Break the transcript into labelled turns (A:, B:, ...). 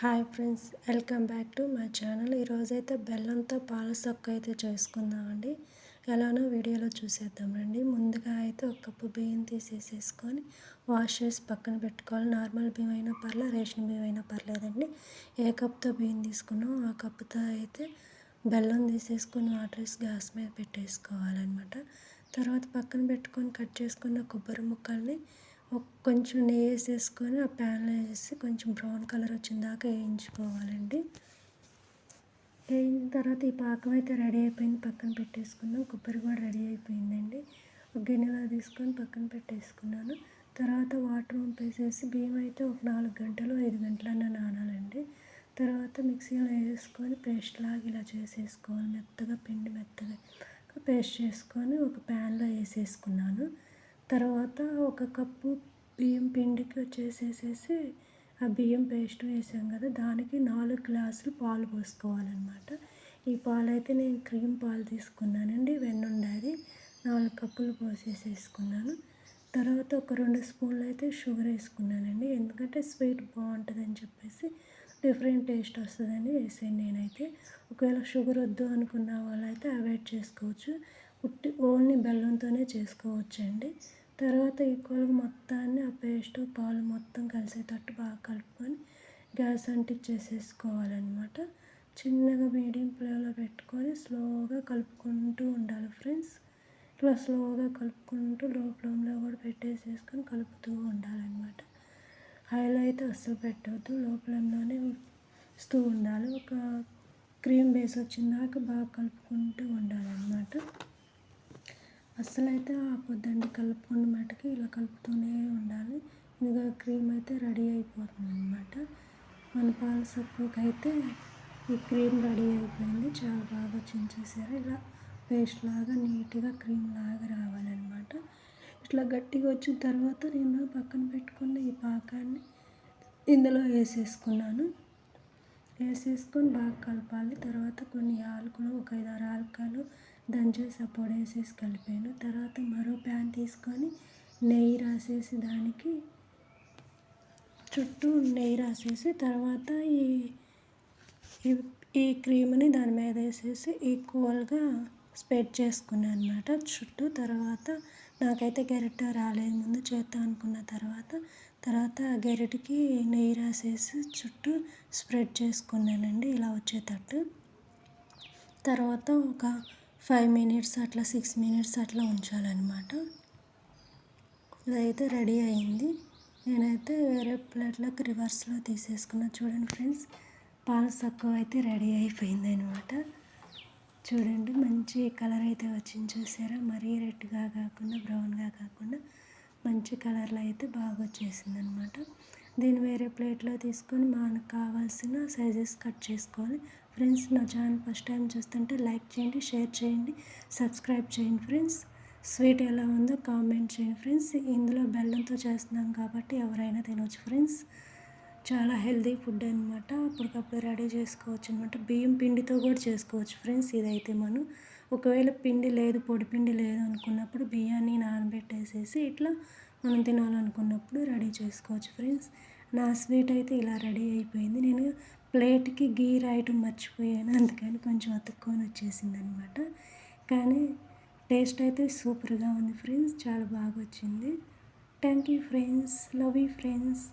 A: Hi friends welcome back to my channel. ఈరోజైతే బెల్లంతో పాల సొక్క అయితే చేసుకుందామండి. ఎలానో వీడియోలో చూసేద్దాం రండి. ముందుగా అయితే ఒక కప్పు బియ్యం తీసేసేసుకొని వాష్ చేసి పక్కన పెట్టుకోవాలి. నార్మల్ బియ్యం అయినా పర్లేదు రేషన్ బియ్యం అయినా పర్లేదండి. ఏ కప్తో బియ్యం తీసుకున్నాం ఆ కప్పుతో అయితే బెల్లం తీసేసుకొని వాటర్ వేసి గ్యాస్ మీద పెట్టేసుకోవాలన్నమాట. తర్వాత పక్కన పెట్టుకొని కట్ చేసుకున్న కొబ్బరి ముక్కల్ని కొంచెం నెయ్యి వేసేసుకొని ఆ ప్యాన్లో వేసి కొంచెం బ్రౌన్ కలర్ వచ్చిన దాకా వేయించుకోవాలండి. వేయిన తర్వాత ఈ పాకం అయితే రెడీ అయిపోయింది. పక్కన పెట్టేసుకున్నాం. కొబ్బరి కూడా రెడీ అయిపోయిందండి. ఒక గిన్నెలో తీసుకొని పక్కన పెట్టేసుకున్నాను. తర్వాత వాటర్ పంపేసేసి బియ్యం అయితే ఒక నాలుగు గంటలు ఐదు గంటలన్నా నానాలండి. తర్వాత మిక్సీలో వేసుకొని పేస్ట్ లాగా ఇలా చేసేసుకోవాలి. మెత్తగా పిండి మెత్తగా. పేస్ట్ చేసుకొని ఒక ప్యాన్లో వేసేసుకున్నాను. తర్వాత ఒక కప్పు బియ్యం పిండికి వచ్చేసేసేసి ఆ బియ్యం పేస్ట్ వేసాం కదా దానికి నాలుగు గ్లాసులు పాలు పోసుకోవాలన్నమాట. ఈ పాలు అయితే నేను క్రీమ్ పాలు తీసుకున్నానండి వెన్నుండది. నాలుగు కప్పులు పోసేసేసుకున్నాను. తర్వాత ఒక రెండు స్పూన్లు అయితే షుగర్ వేసుకున్నానండి ఎందుకంటే స్వీట్ బాగుంటుందని చెప్పేసి డిఫరెంట్ టేస్ట్ వస్తుందని వేసాను నేనైతే. ఒకవేళ షుగర్ వద్దు అనుకున్న వాళ్ళైతే అవాయిడ్ చేసుకోవచ్చు. ఉట్టి ఓన్లీ బెల్లంతోనే చేసుకోవచ్చండి. తర్వాత ఈక్వల్గా మొత్తాన్ని ఆ పేస్ట్ పాలు మొత్తం కలిసేటట్టు బాగా కలుపుకొని గ్యాస్ అంటించేసేసుకోవాలన్నమాట చిన్నగా మీడియం ఫ్లేమ్లో పెట్టుకొని స్లోగా కలుపుకుంటూ ఉండాలి ఫ్రెండ్స్. ఇట్లా స్లోగా కలుపుకుంటూ లో ఫ్లేమ్లో కూడా పెట్టేసేసుకొని కలుపుతూ ఉండాలన్నమాట. హైలో అయితే అస్సలు పెట్టవద్దు లో ఫ్లేమ్లోనే ఇస్తూ ఉండాలి. ఒక క్రీమ్ బేస్ వచ్చిందాక బాగా కలుపుకుంటూ ఉండాలన్నమాట. అస్సలు అయితే ఆపొద్దండి కలుపుకున్న మటుకి ఇలా కలుపుతూనే ఉండాలి. ఇంకా క్రీమ్ అయితే రెడీ అయిపోతుంది అనమాట మన పాల సప్పుకి అయితే ఈ క్రీమ్ రెడీ అయిపోయింది. చాలా బాగా చించేసారు. ఇలా పేస్ట్ లాగా నీట్గా క్రీమ్ లాగా రావాలన్నమాట. ఇట్లా గట్టిగా వచ్చిన తర్వాత నేను పక్కన పెట్టుకున్న ఈ పాకాన్ని ఇందులో వేసేసుకున్నాను. వేసేసుకొని బాగా కలపాలి. తర్వాత కొన్ని ఆలుకలు ఒక ఐదు ఆరు ఆలుకలు దంచేసి ఆ పొడి వేసేసి కలిపాను. తర్వాత మరో ప్యాన్ తీసుకొని నెయ్యి రాసేసి దానికి చుట్టూ నెయ్యి రాసేసి తర్వాత ఈ ఈ క్రీమ్ని దాని మీద వేసేసి ఈక్వల్గా స్ప్రెడ్ చేసుకున్నాను అనమాట చుట్టూ తర్వాత నాకైతే గెరిట రాలేదు ముందు చేద్దాం అనుకున్న తర్వాత తర్వాత ఆ గెరిటికి నెయ్యి రాసేసి చుట్టూ స్ప్రెడ్ చేసుకున్నానండి ఇలా వచ్చేటట్టు. తర్వాత ఒక ఫైవ్ మినిట్స్ అట్లా సిక్స్ మినిట్స్ అట్లా ఉంచాలన్నమాట. ఇదైతే రెడీ అయింది. నేనైతే వేరే ప్లేట్లోకి రివర్స్లో తీసేసుకున్నా. చూడండి ఫ్రెండ్స్ పాల తక్కువ అయితే రెడీ అయిపోయింది అనమాట చూడండి మంచి కలర్ అయితే వచ్చింది చూసారా? మరీ రెడ్గా కాకుండా బ్రౌన్గా కాకుండా మంచి కలర్లో అయితే బాగా వచ్చేసింది అనమాట దీన్ని వేరే ప్లేట్లో తీసుకొని మనకు కావాల్సిన సైజెస్ కట్ చేసుకోవాలి. ఫ్రెండ్స్ నా ఛానల్ ఫస్ట్ టైం చూస్తుంటే లైక్ చేయండి షేర్ చేయండి సబ్స్క్రైబ్ చేయండి ఫ్రెండ్స్. స్వీట్ ఎలా ఉందో కామెంట్ చేయండి ఫ్రెండ్స్. ఇందులో బెల్లంతో చేస్తున్నాం కాబట్టి ఎవరైనా తినవచ్చు ఫ్రెండ్స్. చాలా హెల్దీ ఫుడ్ అనమాట అప్పటికప్పుడు రెడీ చేసుకోవచ్చు అనమాట బియ్యం పిండితో కూడా చేసుకోవచ్చు ఫ్రెండ్స్ ఇదైతే మనం. ఒకవేళ పిండి లేదు పొడి పిండి లేదు అనుకున్నప్పుడు బియ్యాన్ని నానబెట్టేసేసి ఇట్లా మనం తినాలనుకున్నప్పుడు రెడీ చేసుకోవచ్చు ఫ్రెండ్స్. నా స్వీట్ అయితే ఇలా రెడీ అయిపోయింది. నేను ప్లేట్కి గీ రాయటం మర్చిపోయాను. అందుకని కొంచెం అతుక్కొని వచ్చేసింది అనమాట కానీ టేస్ట్ అయితే సూపర్గా ఉంది ఫ్రెండ్స్. చాలా బాగా వచ్చింది thank you friends. Love you friends.